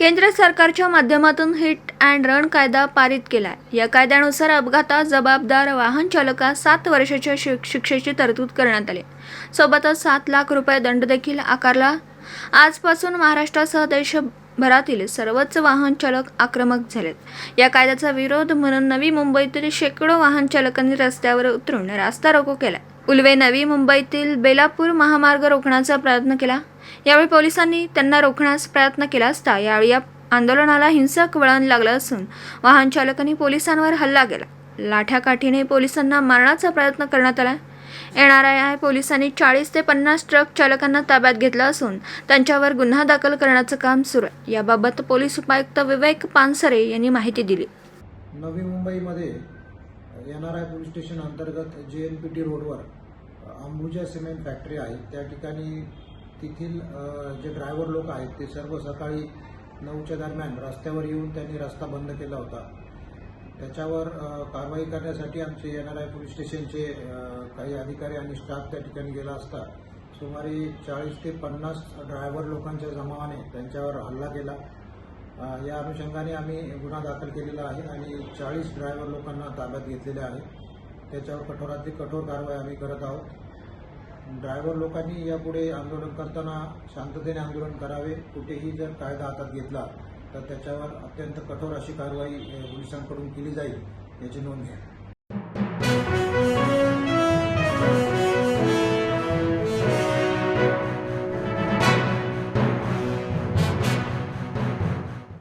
केंद्र सरकारच्या माध्यमातून हिट अँड रन कायदा पारित केला या कायद्यानुसार अपघातात जबाबदार वाहन चालकास सात वर्षाच्या शिक्षेची तरतूद करण्यात आली. सोबतच सात लाख रुपये दंड देखील आकारला. आजपासून महाराष्ट्रासह देशभरातील सर्वच वाहन चालक आक्रमक झालेत. या कायद्याचा विरोध म्हणून नवी मुंबईतील शेकडो वाहन चालकांनी रस्त्यावर उतरून रास्ता रोको केला उल्वे नवी मुंबईतील बेलापूर महामार्ग रोखण्याचा प्रयत्न केला. यावेळी पोलिसांनी त्यांना रोखण्यास प्रयत्न केला असता यावेळी या आंदोलनाला हिंसक वळण लागलं असून वाहन चालकांनी पोलिसांवर हल्ला केला. लाठ्याकाठीने पोलिसांना मारण्याचा प्रयत्न करण्यात आला. एन आय आय पोलिसांनी चाळीस ते पन्नास ट्रक चालकांना ताब्यात घेतलं असून त्यांच्यावर गुन्हा दाखल करण्याचं काम सुरू आहे. याबाबत पोलीस उपायुक्त विवेक पानसरे यांनी माहिती दिली. नवी मुंबईमध्ये N R I police station अंतर्गत जे एन पी टी रोडवर अंबुजा सिमेंट फॅक्टरी आहे. त्या ठिकाणी तेथील जे ड्रायव्हर लोक आहेत ते सर्व सकाळी नऊच्या दरम्यान रस्त्यावर येऊन त्यांनी रस्ता बंद केला होता. त्याच्यावर कारवाई करण्यासाठी आमचे एन आर आय पोलीस स्टेशनचे काही अधिकारी आणि स्टाफ त्या ठिकाणी गेला असता. सुमारे चाळीस ते पन्नास ड्रायव्हर लोकांच्या जमावाने त्यांच्यावर हल्ला केला. या अनुषंगाने आम्ही गुन्हा दाखल केलेला आहे आणि चाळीस ड्रायव्हर लोकांना ताब्यात घेतलेले आहे. त्याच्यावर कठोरातली कठोर कारवाई आम्ही करत आहोत. ड्रायव्हर लोकांनी यापुढे आंदोलन करताना शांततेने आंदोलन करावे कुठेही जर कायदा हातात घेतला तर त्याच्यावर अत्यंत कठोर अशी कारवाई पोलिसांकडून केली जाईल याची नोंद घ्या.